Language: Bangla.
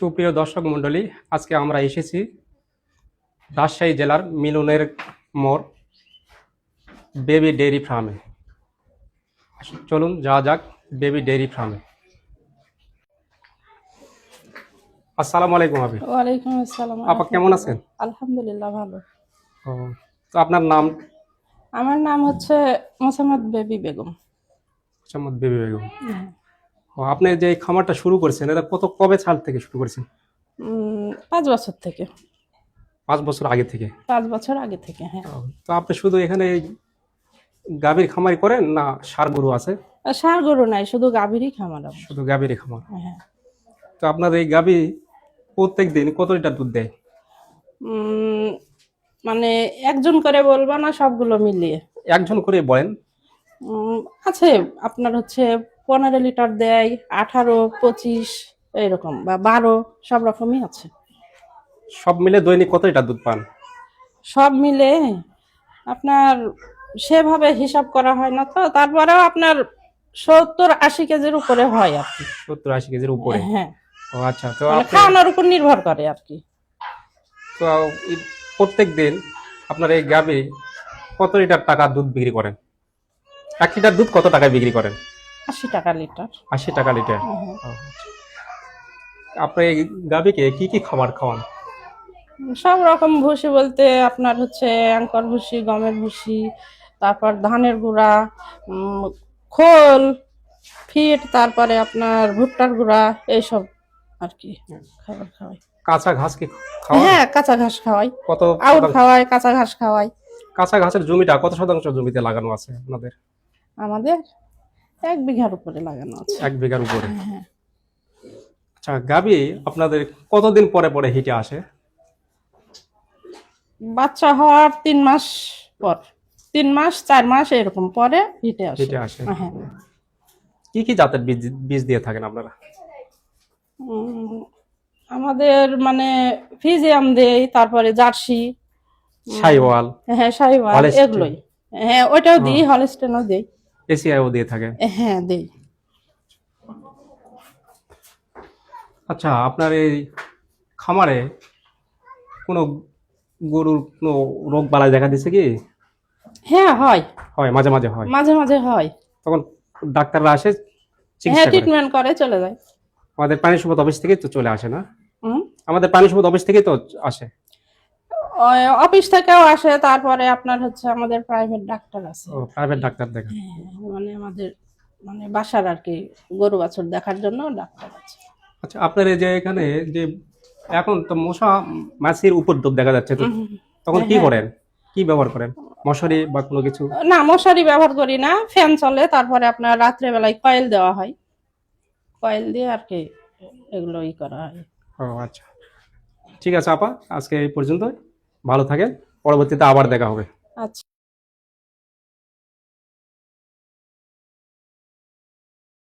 সুপ্রিয় দর্শক মণ্ডলী আজকে আমরা এসেছি রাজশাহী জেলার মিলনের মোড় বেবি ডেয়ারি ফার্মে। চলুন যাওয়া যাক বেবি ডেয়ারি ফার্মে। আসসালামু আলাইকুম আবি। ওয়ালাইকুম আসসালাম। আপা কেমন আছেন? আলহামদুলিল্লাহ ভালো। ও তো আপনার নাম? আমার নাম হচ্ছে মোসাম্মদ বেবি বেগম। মোহাম্মদ বেবি বেগম। ও আপনি যে খামারটা শুরু করেছেন এটা কত কবে সাল থেকে শুরু করেছেন? পাঁচ বছর থেকে। পাঁচ বছর আগে থেকে? পাঁচ বছর আগে থেকে হ্যাঁ। তো আপনি শুধু এখানে গাভীর খামারি করেন না সার গরু আছে? সার গরু নাই শুধু গাভীরই খামার। শুধু গাভীরই খামার? হ্যাঁ। তো আপনার এই গাভী প্রত্যেক দিন কত লিটার দুধ দেয়? মানে একজন করে বলবা না সবগুলো মিলিয়ে? একজন করে বলেন। আছে আপনার হচ্ছে পনেরো লিটার দেয় আঠারো পঁচিশ এইরকম বা বারো সব রকমই আছে। সব মিলে দৈনিক কত লিটার দুধ পান? সব মিলে আপনার সেভাবে হিসাব করা হয় না তো তারপরেও আপনার সত্তর আশি কেজির উপরে হয় আর কি। সত্তর আশি কেজির উপরে? হ্যাঁ। ও আচ্ছা তো মানে খাওয়ানোর উপর নির্ভর করে আর কি। তো প্রত্যেক দিন আপনার এই গাভী কত লিটার টাকা দুধ বিক্রি করেন? এক লিটার দুধ কত টাকায় বিক্রি করেন? আশি টাকা লিটার। আশি টাকা লিটার? আচ্ছা। আপনি গাভীকে কি কি খাবার খাওয়ান? সব রকম ভুসি বলতে আপনার হচ্ছে অ্যাঙ্কর ভুসি গমের ভুসি তারপর ধানের গুঁড়া খোল ফিট তারপরে আপনার ভুট্টার গুঁড়া এইসব আর কি খাবার খাওয়াই। কাঁচা ঘাস কি খাওয়ান? হ্যাঁ কাঁচা ঘাস খাওয়াই। কত আউট খাওয়াই কাঁচা ঘাস খাওয়াই। কাঁচা ঘাসের জমিটা কত শতাংশ জমিতে লাগানো আছে আপনাদের? আমাদের এক বিঘার উপরে লাগানো আছে। এক বিঘার উপরে? হ্যাঁ আচ্ছা গাবি আপনাদের কতদিন পরে পরে হিটে আসে? বাচ্চা হওয়ার তিন মাস পর। তিন মাস চার মাস এরকম পরে হিটে আসে। হিটে আসে। হ্যাঁ কি কি জাতের বীজ বীজ দিয়ে থাকেন আপনারা? আমাদের মানে ফিজিয়াম দেই তারপরে জার্সি। সাইওয়াল। হ্যাঁ শাহিওয়াল এগুলোই। হ্যাঁ ওইটাও দিই হলস্টেনও দিই। এসিআইও দিয়ে থাকে। হ্যাঁ দিই। আচ্ছা আপনার এই খামারে কোনো গরুর কোনো রোগ বালাই দেখা দিচ্ছে কি? হ্যাঁ হয়। হয় মাঝে মাঝে হয়। মাঝে মাঝে হয়। তখন ডাক্তাররা আসে হ্যাঁ ট্রিটমেন্ট করে চলে যায়। আমাদের পানি সম্পদ অফিস থেকেই তো চলে আসে না? আমাদের পানি সম্পদ অফিস থেকেই তো আসে। অফিস থেকেও আসে তারপরে আপনার হচ্ছে আমাদের প্রাইভেট ডাক্তার আছে। ও প্রাইভেট ডাক্তার দেখা হ্যাঁ, মানে আমাদের মানে বাসার আর কি গরু বাছুর দেখার জন্য ডাক্তার আছে। আচ্ছা আপনার এই যে এখানে যে এখন তো মশা মাছির উপদ্রব দেখা যাচ্ছে তো তখন কি করেন? কি ব্যবহার করেন? মশারি বা কোনো কিছু? না মশারি ব্যবহার করি না ফ্যান চলে তারপরে আপনার রাত্রে বেলায় কয়েল দেওয়া হয়। কয়েল দিয়ে আর কি এগুলো ই করা হয়। ও আচ্ছা। ঠিক আছে আপা আজকে এই পর্যন্ত ভালো থাকেন। পরবর্তীতে আবার দেখা হবে। আচ্ছা।